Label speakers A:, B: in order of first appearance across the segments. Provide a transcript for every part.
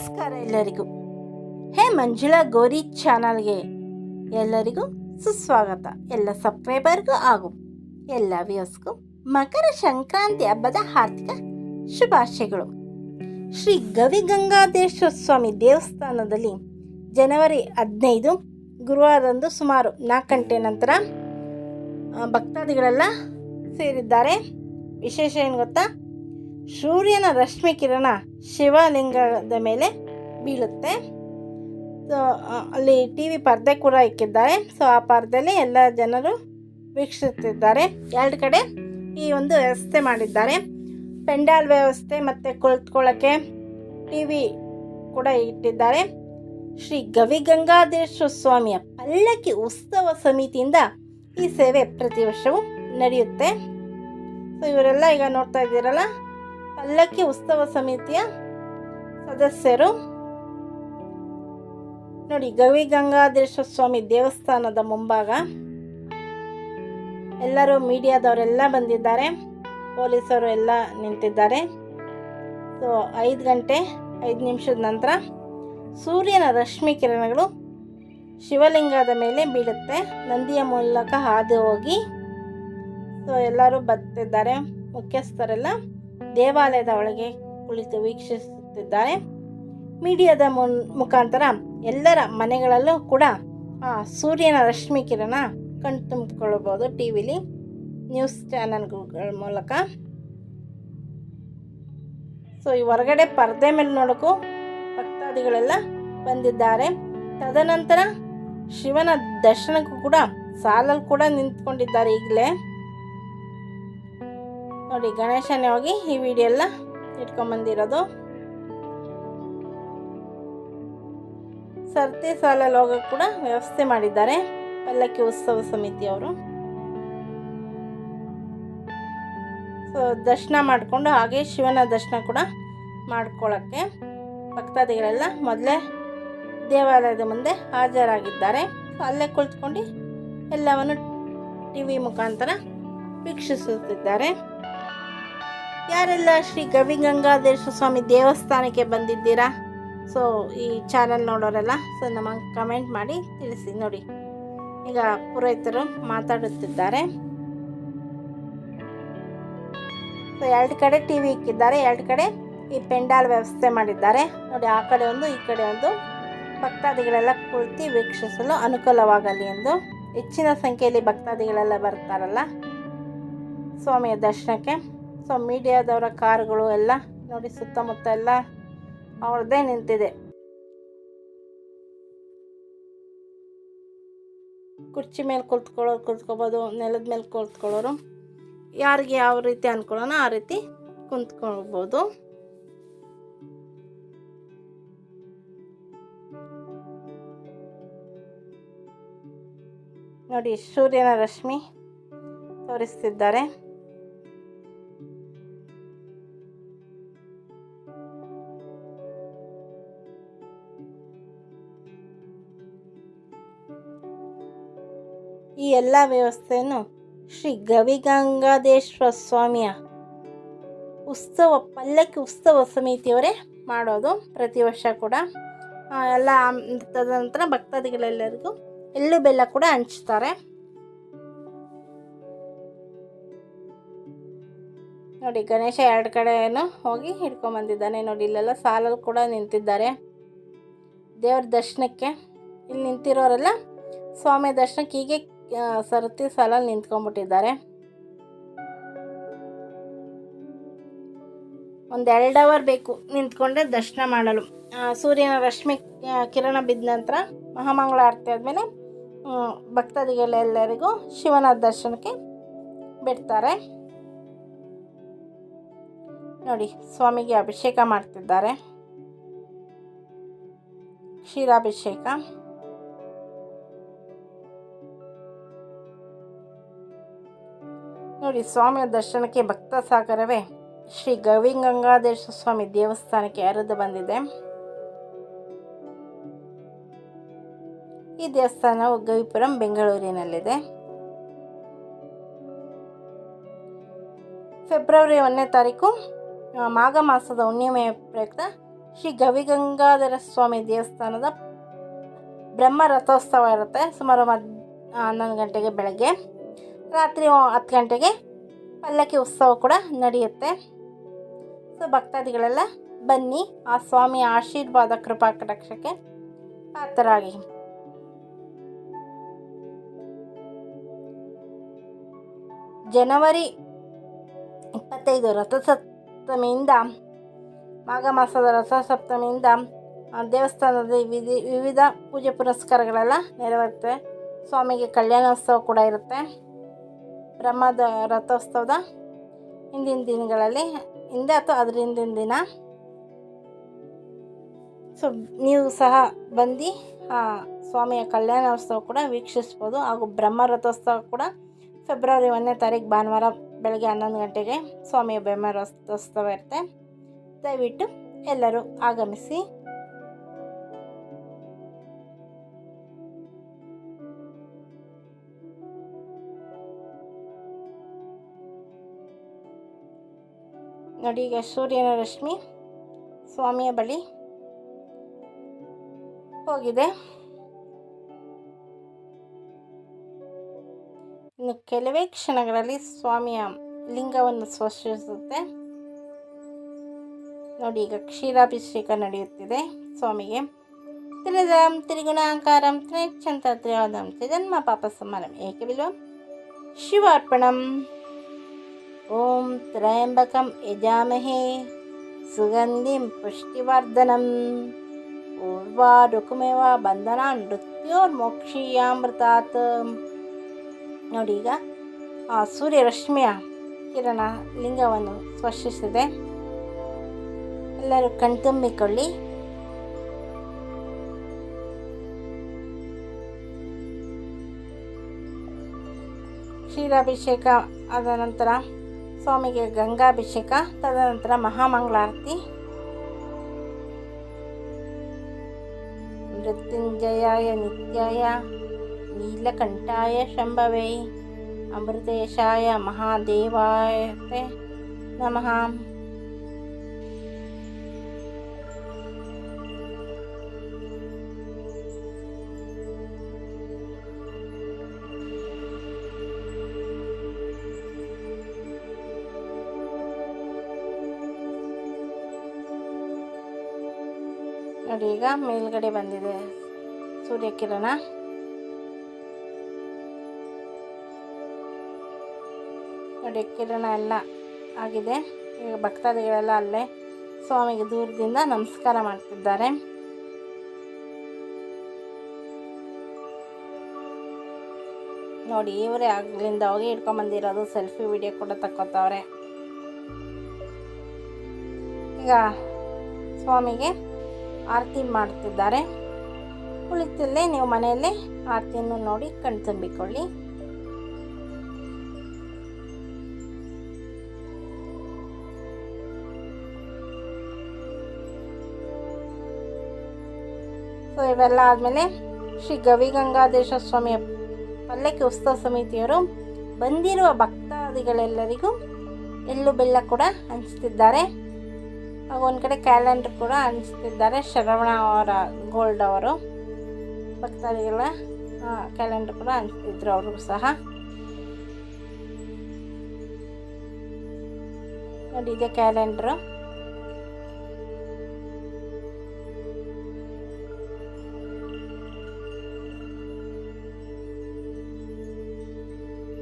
A: ನಮಸ್ಕಾರ ಎಲ್ಲರಿಗೂ. ಹೇ ಮಂಜುಳಾ ಗೋರಿ ಚಾನಲ್ಗೆ ಎಲ್ಲರಿಗೂ ಸುಸ್ವಾಗತ. ಎಲ್ಲ ಸಬ್ಸ್ಕ್ರೈಬರ್ಗೂ ಹಾಗೂ ಎಲ್ಲ ವ್ಯೂಸ್ಗೂ ಮಕರ ಸಂಕ್ರಾಂತಿ ಹಬ್ಬದ ಹಾರ್ದಿಕ ಶುಭಾಶಯಗಳು. ಶ್ರೀ ಗವಿಗಂಗಾದೇಶ್ವರ ಸ್ವಾಮಿ ದೇವಸ್ಥಾನದಲ್ಲಿ ಜನವರಿ ಹದಿನೈದು ಗುರುವಾರದಂದು ಸುಮಾರು ನಾಲ್ಕು ಗಂಟೆ ನಂತರ ಭಕ್ತಾದಿಗಳೆಲ್ಲ ಸೇರಿದ್ದಾರೆ. ವಿಶೇಷ ಏನು ಗೊತ್ತಾ? ಸೂರ್ಯನ ರಶ್ಮಿ ಕಿರಣ ಶಿವಲಿಂಗದ ಮೇಲೆ ಬೀಳುತ್ತೆ. ಸೊ ಅಲ್ಲಿ ಟಿ ವಿ ಪರ್ದೆ ಕೂಡ ಇಕ್ಕಿದ್ದಾರೆ. ಸೊ ಆ ಪರ್ದೆಲಿ ಎಲ್ಲ ಜನರು ವೀಕ್ಷಿಸುತ್ತಿದ್ದಾರೆ. ಎರಡು ಕಡೆ ಈ ಒಂದು ವ್ಯವಸ್ಥೆ ಮಾಡಿದ್ದಾರೆ. ಪೆಂಡಾಲ್ ವ್ಯವಸ್ಥೆ ಮತ್ತು ಕುಳಿತುಕೊಳ್ಳೋಕ್ಕೆ ಟಿ ವಿ ಕೂಡ ಇಟ್ಟಿದ್ದಾರೆ. ಶ್ರೀ ಗವಿಗಂಗಾಧರೇಶ್ವರ ಸ್ವಾಮಿಯ ಪಲ್ಲಕ್ಕಿ ಉತ್ಸವ ಸಮಿತಿಯಿಂದ ಈ ಸೇವೆ ಪ್ರತಿ ವರ್ಷವೂ ನಡೆಯುತ್ತೆ. ಸೊ ಇವರೆಲ್ಲ ಈಗ ನೋಡ್ತಾ ಇದ್ದೀರಲ್ಲ ಪಲ್ಲಕ್ಕಿ ಉತ್ಸವ ಸಮಿತಿಯ ಸದಸ್ಯರು. ನೋಡಿ, ಗವಿ ಗಂಗಾಧೇಶ್ವರ ಸ್ವಾಮಿ ದೇವಸ್ಥಾನದ ಮುಂಭಾಗ. ಎಲ್ಲರೂ ಮೀಡಿಯಾದವರೆಲ್ಲ ಬಂದಿದ್ದಾರೆ. ಪೊಲೀಸರು ಎಲ್ಲ ನಿಂತಿದ್ದಾರೆ. ಸೊ, ಐದು ಗಂಟೆ ಐದು ನಿಮಿಷದ ನಂತರ ಸೂರ್ಯನ ರಶ್ಮಿ ಕಿರಣಗಳು ಶಿವಲಿಂಗದ ಮೇಲೆ ಬೀಳುತ್ತೆ. ನಂದಿಯ ಮೂಲಕ ಹಾದು ಹೋಗಿ. ಸೊ, ಎಲ್ಲರೂ ಬರ್ತಿದ್ದಾರೆ. ಮುಖ್ಯಸ್ಥರೆಲ್ಲ ದೇವಾಲಯದ ಒಳಗೆ ಕುಳಿತು ವೀಕ್ಷಿಸುತ್ತಿದ್ದಾರೆ. ಮೀಡಿಯಾದ ಮುನ್, ಮುಖಾಂತರ ಎಲ್ಲರ ಮನೆಗಳಲ್ಲೂ ಕೂಡ ಆ ಸೂರ್ಯನ ರಶ್ಮಿ ಕಿರಣ ಕಣ್ ತುಂಬಿಕೊಳ್ಳಬಹುದು ಟಿ ವಿಲಿ ನ್ಯೂಸ್ ಚಾನಲ್ಗಳ ಮೂಲಕ. ಸೊ, ಈ ಹೊರಗಡೆ ಪರದೆ ಮೇಲೆ ನೋಡೋಕ್ಕೂ ಭಕ್ತಾದಿಗಳೆಲ್ಲ ಬಂದಿದ್ದಾರೆ. ತದನಂತರ ಶಿವನ ದರ್ಶನಕ್ಕೂ ಕೂಡ ಸಾಲಲ್ಲಿ ಕೂಡ ನಿಂತ್ಕೊಂಡಿದ್ದಾರೆ ಈಗಲೇ. ನೋಡಿ ಗಣೇಶನೇ ಹೋಗಿ ಈ ವಿಡಿಯೋ ಎಲ್ಲ ಇಟ್ಕೊಂಬಂದಿರೋದು. ಸರ್ತಿ ಸಾಲಲ್ಲಿ ಹೋಗಕ್ಕೆ ಕೂಡ ವ್ಯವಸ್ಥೆ ಮಾಡಿದ್ದಾರೆ ಪಲ್ಲಕ್ಕಿ ಉತ್ಸವ ಸಮಿತಿಯವರು ಸೊ ದರ್ಶನ ಮಾಡಿಕೊಂಡು ಹಾಗೆ ಶಿವನ ದರ್ಶನ ಕೂಡ ಮಾಡ್ಕೊಳ್ಳೋಕ್ಕೆ ಭಕ್ತಾದಿಗಳೆಲ್ಲ ಮೊದಲೇ ದೇವಾಲಯದ ಮುಂದೆ ಹಾಜರಾಗಿದ್ದಾರೆ. ಅಲ್ಲೇ ಕುಳಿತುಕೊಂಡು ಎಲ್ಲವನ್ನು ಟಿ ವಿ ಮುಖಾಂತರ ವೀಕ್ಷಿಸುತ್ತಿದ್ದಾರೆ. ಯಾರೆಲ್ಲ ಶ್ರೀ ಗವಿಗಂಗಾಧರೇಶ್ವರ ಸ್ವಾಮಿ ದೇವಸ್ಥಾನಕ್ಕೆ ಬಂದಿದ್ದೀರಾ? ಸೊ ಈ ಚಾನಲ್ ನೋಡೋರೆಲ್ಲ ಸೊ ನಮಗೆ ಕಮೆಂಟ್ ಮಾಡಿ ತಿಳಿಸಿ, ನೋಡಿ. ಈಗ ಪುರೋಹಿತರು ಮಾತಾಡುತ್ತಿದ್ದಾರೆ. ಸೊ ಎರಡು ಕಡೆ ಟಿ ವಿ ಇಕ್ಕಿದ್ದಾರೆ, ಎರಡು ಕಡೆ ಈ ಪೆಂಡಾಲ್ ವ್ಯವಸ್ಥೆ ಮಾಡಿದ್ದಾರೆ. ನೋಡಿ, ಆ ಕಡೆ ಒಂದು, ಈ ಕಡೆ ಒಂದು. ಭಕ್ತಾದಿಗಳೆಲ್ಲ ಕುಳಿತು ವೀಕ್ಷಿಸಲು ಅನುಕೂಲವಾಗಲಿ ಎಂದು. ಹೆಚ್ಚಿನ ಸಂಖ್ಯೆಯಲ್ಲಿ ಭಕ್ತಾದಿಗಳೆಲ್ಲ ಬರ್ತಾರಲ್ಲ. ಸ್ವಾಮಿಯ ದರ್ಶನಕ್ಕೆ. ಸೊ ಮೀಡಿಯಾದವರ ಕಾರುಗಳು ಎಲ್ಲ ನೋಡಿ ಸುತ್ತಮುತ್ತ ಎಲ್ಲ ಅವ್ರದ್ದೇ ನಿಂತಿದೆ. ಕುರ್ಚಿ ಮೇಲೆ ಕುಳಿತುಕೊಳ್ಳೋರು ಕುತ್ಕೋಬೋದು ನೆಲದ ಮೇಲೆ ಕುಳಿತುಕೊಳ್ಳೋರು. ಯಾರಿಗೆ ಯಾವ ರೀತಿ ಅನ್ಕೊಳ್ಳೋಣ ಆ ರೀತಿ ಕುಂತ್ಕೊಳ್ಬೋದು. ನೋಡಿ, ಸೂರ್ಯನ ರಶ್ಮಿ ತೋರಿಸ್ತಿದ್ದಾರೆ. ಈ ಎಲ್ಲ ವ್ಯವಸ್ಥೆಯನ್ನು ಶ್ರೀ ಗವಿಗಂಗಾದೇಶ್ವರ ಸ್ವಾಮಿಯ ಉತ್ಸವ, ಪಲ್ಲಕ್ಕಿ ಉತ್ಸವ ಸಮಿತಿಯವರೇ ಮಾಡೋದು ಪ್ರತಿ ವರ್ಷ ಕೂಡ. ಎಲ್ಲ ತದನಂತರ ಭಕ್ತಾದಿಗಳೆಲ್ಲರಿಗೂ ಎಳ್ಳು ಬೆಲ್ಲ ಕೂಡ ಹಂಚ್ತಾರೆ. ನೋಡಿ, ಗಣೇಶ ಎರಡು ಕಡೆಯೂ ಹೋಗಿ ಹಿಡ್ಕೊಂಬಂದಿದ್ದಾನೆ ನೋಡಿ, ಇಲ್ಲೆಲ್ಲ ಸಾಲಲ್ಲಿ ಕೂಡ ನಿಂತಿದ್ದಾರೆ. ದೇವ್ರ ದರ್ಶನಕ್ಕೆ ಇಲ್ಲಿ ನಿಂತಿರೋರೆಲ್ಲ ಸ್ವಾಮಿ ದರ್ಶನಕ್ಕೆ ಹೀಗೆ ಸರತಿ ಸಾಲಲ್ಲಿ ನಿಂತ್ಕೊಂಡ್ಬಿಟ್ಟಿದ್ದಾರೆ. ಒಂದೆರಡು ಅವರ್ ಬೇಕು ನಿಂತ್ಕೊಂಡೆ ದರ್ಶನ ಮಾಡಲು. ಸೂರ್ಯನ ರಶ್ಮಿ ಕಿರಣ ಬಿದ್ದ ನಂತರ ಮಹಾಮಂಗಳ ಆರತಿ ಆದಮೇಲೆ ಭಕ್ತಾದಿಗಳೆಲ್ಲರಿಗೂ ಶಿವನ ದರ್ಶನಕ್ಕೆ ಬಿಡ್ತಾರೆ. ನೋಡಿ, ಸ್ವಾಮಿಗೆ ಅಭಿಷೇಕ ಮಾಡ್ತಿದ್ದಾರೆ. ಕ್ಷೀರಾಭಿಷೇಕ. ನೋಡಿ ಸ್ವಾಮಿಯ ದರ್ಶನಕ್ಕೆ ಭಕ್ತ ಸಾಗರವೇ ಶ್ರೀ ಗವಿಗಂಗಾಧರೇಶ್ವರ ಸ್ವಾಮಿ ದೇವಸ್ಥಾನಕ್ಕೆ ಹರಿದು ಬಂದಿದೆ. ಈ ದೇವಸ್ಥಾನವು ಗವಿಪುರಂ ಬೆಂಗಳೂರಿನಲ್ಲಿದೆ. ಫೆಬ್ರವರಿ ಒಂದನೇ ತಾರೀಕು ಮಾಘ ಮಾಸದ ಹುಣ್ಣಿಮೆಯ ಪ್ರಯುಕ್ತ ಶ್ರೀ ಗವಿಗಂಗಾಧರ ಸ್ವಾಮಿ ದೇವಸ್ಥಾನದ ಬ್ರಹ್ಮ ರಥೋತ್ಸವ ಇರುತ್ತೆ. ಸುಮಾರು ಮದ್ ಹನ್ನೊಂದು ಗಂಟೆಗೆ ಬೆಳಗ್ಗೆ. ರಾತ್ರಿ ಹತ್ತು ಗಂಟೆಗೆ ಪಲ್ಲಕ್ಕಿ ಉತ್ಸವ ಕೂಡ ನಡೆಯುತ್ತೆ. ಸೊ ಭಕ್ತಾದಿಗಳೆಲ್ಲ ಬನ್ನಿ, ಆ ಸ್ವಾಮಿಯ ಆಶೀರ್ವಾದ, ಕೃಪಾ, ಕಟಾಕ್ಷಕ್ಕೆ ಪಾತ್ರರಾಗಿ. ಜನವರಿ ಇಪ್ಪತ್ತೈದು ರಥಸಪ್ತಮಿಯಿಂದ, ಮಾಘ ಮಾಸದ ರಥಸಪ್ತಮಿಯಿಂದ ದೇವಸ್ಥಾನದ ವಿಧಿ ವಿವಿಧ ಪೂಜೆ ಪುರಸ್ಕಾರಗಳೆಲ್ಲ ನೆರವೇರುತ್ತೆ. ಸ್ವಾಮಿಗೆ ಕಲ್ಯಾಣೋತ್ಸವ ಕೂಡ ಇರುತ್ತೆ. ಬ್ರಹ್ಮದ ರಥೋತ್ಸವದ ಹಿಂದಿನ ದಿನಗಳಲ್ಲಿ ಹಿಂದೆ ಅಥವಾ ಅದ್ರ ಹಿಂದಿನ ದಿನ. ಸೊ ನೀವು ಸಹ ಬಂದು ಆ ಸ್ವಾಮಿಯ ಕಲ್ಯಾಣೋತ್ಸವ ಕೂಡ ವೀಕ್ಷಿಸ್ಬೋದು ಹಾಗೂ ಬ್ರಹ್ಮ ರಥೋತ್ಸವ ಕೂಡ ಫೆಬ್ರವರಿ ಒಂದನೇ ತಾರೀಕು ಭಾನುವಾರ ಬೆಳಗ್ಗೆ ಹನ್ನೊಂದು ಗಂಟೆಗೆ ಸ್ವಾಮಿಯ ಬ್ರಹ್ಮ ರಥೋತ್ಸವ ಇರುತ್ತೆ. ದಯವಿಟ್ಟು ಎಲ್ಲರೂ ಆಗಮಿಸಿ. ನೋಡಿ ಈಗ ಸೂರ್ಯನ ರಶ್ಮಿ ಸ್ವಾಮಿಯ ಬಳಿ ಹೋಗಿದೆ. ಇನ್ನು ಕೆಲವೇ ಕ್ಷಣಗಳಲ್ಲಿ ಸ್ವಾಮಿಯ ಲಿಂಗವನ್ನು ಸ್ಪರ್ಶಿಸುತ್ತೆ. ನೋಡಿ, ಈಗ ಕ್ಷೀರಾಭಿಷೇಕ ನಡೆಯುತ್ತಿದೆ ಸ್ವಾಮಿಗೆ. ತ್ರಿದಂ ತ್ರಿಗುಣಾಂಕಾರಂ ತ್ರಿಚಂತ ತ್ರಿಯಾದಂ ತ್ರಿಜನ್ಮ, ಪಾಪ ಸಮಾನಂ ಏಕವಿಲ್ವಂ ಶಿವಾರ್ಪಣಂ. ಓಂ ತ್ರಯಂಬಕಂ ಯಜಾಮಹೇ ಸುಗಂಧಿಂ ಪುಷ್ಟಿವರ್ಧನಂ ಊರ್ವಾರುಕುಮೇವ ಬಂಧನ ಮೃತ್ಯೋರ್ಮೋಕ್ಷೀಯಾಮೃತಾತ್ ನೋಡಿ ಈಗ ಆ ಸೂರ್ಯರಶ್ಮಿಯ ಕಿರಣ ಲಿಂಗವನ್ನು ಸ್ಪರ್ಶಿಸಿದೆ. ಎಲ್ಲರೂ ಕಣ್ತುಂಬಿಕೊಳ್ಳಿ ಕ್ಷೀರಾಭಿಷೇಕ ಆದ ನಂತರ ಸ್ವಾಮಿಗೆ ಗಂಗಾಭಿಷೇಕ ತದನಂತರ ಮಹಾಮಂಗಳಾರತಿ ಮೃತ್ಯುಂಜಯಾಯ ನಿತ್ಯಾಯ ನೀಲಕಂಠಾಯ ಶಂಭವೇ ಅಮೃತೇಶಾಯ ಮಹಾದೇವಾಯ ನಮಃ ನೋಡಿ, ಈಗ ಮೇಲ್ಗಡೆ ಬಂದಿದೆ ಸೂರ್ಯಕಿರಣ. ನೋಡಿ, ಕಿರಣ ಎಲ್ಲ ಆಗಿದೆ. ಈಗ ಭಕ್ತಾದಿಗಳೆಲ್ಲ ಅಲ್ಲೇ ಸ್ವಾಮಿಗೆ ದೂರದಿಂದ ನಮಸ್ಕಾರ ಮಾಡ್ತಿದ್ದಾರೆ. ನೋಡಿ, ಇವರೇ ಆಗ್ಲಿಂದ ಹೋಗಿ ಇಟ್ಕೊಂಬಂದಿರೋದು ಸೆಲ್ಫಿ ವಿಡಿಯೋ ಕೂಡ ತಕ್ಕೋತಾವ್ರೆ ಈಗ ಸ್ವಾಮಿಗೆ ಆರತಿ ಮಾಡ್ತಿದ್ದಾರೆ. ಕುಳಿತಲ್ಲೇ ನೀವು ಮನೆಯಲ್ಲೇ ಆರತಿಯನ್ನು ನೋಡಿ ಕಣ್ತುಂಬಿಕೊಳ್ಳಿ ಸೊ ಇವೆಲ್ಲ ಆದಮೇಲೆ ಶ್ರೀ ಗವಿಗಂಗಾಧೇಶ ಸ್ವಾಮಿಯ ಪಲ್ಲಕ್ಕಿ ಉತ್ಸವ ಸಮಿತಿಯವರು ಬಂದಿರುವ ಭಕ್ತಾದಿಗಳೆಲ್ಲರಿಗೂ ಎಳ್ಳು ಬೆಲ್ಲ ಕೂಡ ಹಂಚ್ತಿದ್ದಾರೆ. ಒಂದು ಕಡೆ ಕ್ಯಾಲೆಂಡರ್ ಕೂಡ ಹಂಚ್ತಿದ್ದಾರೆ ಶರವಣ ಅವರ ಗೋಲ್ಡ್ ಅವರು, ಭಕ್ತಾದಿಗಳ ಕ್ಯಾಲೆಂಡರ್ ಕೂಡ ಹಂಚ್ತಿದ್ರು ಅವ್ರಿಗೂ ಸಹ. ನೋಡಿ ಇದೆ ಕ್ಯಾಲೆಂಡ್ರು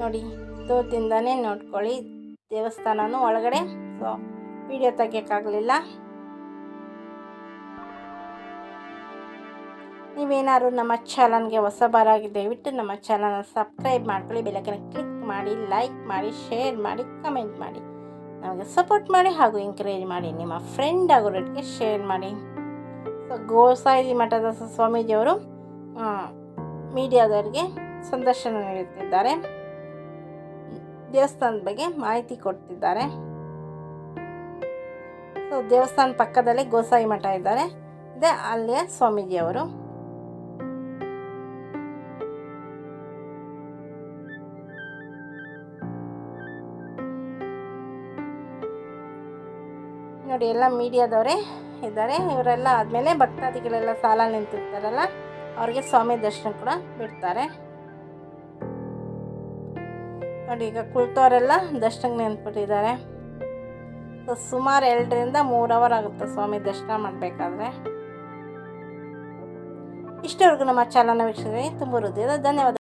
A: ನೋಡಿ ದೂರದಿಂದನೇ ನೋಡ್ಕೊಳ್ಳಿ ದೇವಸ್ಥಾನನೂ ಒಳಗಡೆ. ಸೊ ವಿಡಿಯೋ ತೆಗಿಯೋಕ್ಕಾಗಲಿಲ್ಲ. ನೀವೇನಾದ್ರು ನಮ್ಮ ಚಾನಲ್ಗೆ ಹೊಸಬರಾಗಿ ದಯವಿಟ್ಟು ನಮ್ಮ ಚಾನಲ್ನ ಸಬ್ಸ್ಕ್ರೈಬ್ ಮಾಡ್ಕೊಳ್ಳಿ ಬೆಳಗ್ಗೆ ಕ್ಲಿಕ್ ಮಾಡಿ, ಲೈಕ್ ಮಾಡಿ, ಶೇರ್ ಮಾಡಿ, ಕಮೆಂಟ್ ಮಾಡಿ. ನಮಗೆ ಸಪೋರ್ಟ್ ಮಾಡಿ ಹಾಗೂ ಎಂಕರೇಜ್ ಮಾಡಿ, ನಿಮ್ಮ ಫ್ರೆಂಡ್ ಆಗೋರಿಗೆ ಶೇರ್ ಮಾಡಿ. ಸೊ ಗೋಸಾಯಿ ಮಠದ ಸ್ವಾಮೀಜಿಯವರು ಮೀಡಿಯಾದವರಿಗೆ ಸಂದರ್ಶನ ನೀಡುತ್ತಿದ್ದಾರೆ. ದೇವಸ್ಥಾನದ ಬಗ್ಗೆ ಮಾಹಿತಿ ಕೊಡ್ತಿದ್ದಾರೆ. ದೇವಸ್ಥಾನ ಪಕ್ಕದಲ್ಲೇ ಗೋಸಾಯಿ ಮಠ ಇದ್ದಾರೆ. ಇದೇ, ಅಲ್ಲಿಯ ಸ್ವಾಮೀಜಿಯವರು. ನೋಡಿ, ಎಲ್ಲ ಮೀಡಿಯಾದವರೇ ಇದ್ದಾರೆ. ಇವರೆಲ್ಲ ಆದಮೇಲೆ ಭಕ್ತಾದಿಗಳೆಲ್ಲ ಸಾಲ ನಿಂತಿರ್ತಾರಲ್ಲ, ಅವ್ರಿಗೆ ಸ್ವಾಮಿ ದರ್ಶನ ಕೂಡ ಬಿಡ್ತಾರೆ. ನೋಡಿ, ಈಗ ಕುಳಿತವರೆಲ್ಲ ದರ್ಶನಕ್ಕೆ ನಿಂತ್ಬಿಟ್ಟಿದ್ದಾರೆ. ಸುಮಾರು ಎರಡರಿಂದ ಮೂರು ಅವರ್ ಆಗುತ್ತೆ ಸ್ವಾಮಿ ದರ್ಶನ ಮಾಡಬೇಕಾದ್ರೆ. ಇಷ್ಟವರೆಗೂ ನಮ್ಮ ಚಾನಲ್ನ ವೀಕ್ಷಕರಿಗೆ ತುಂಬ ಹೃದಯದ ಧನ್ಯವಾದ.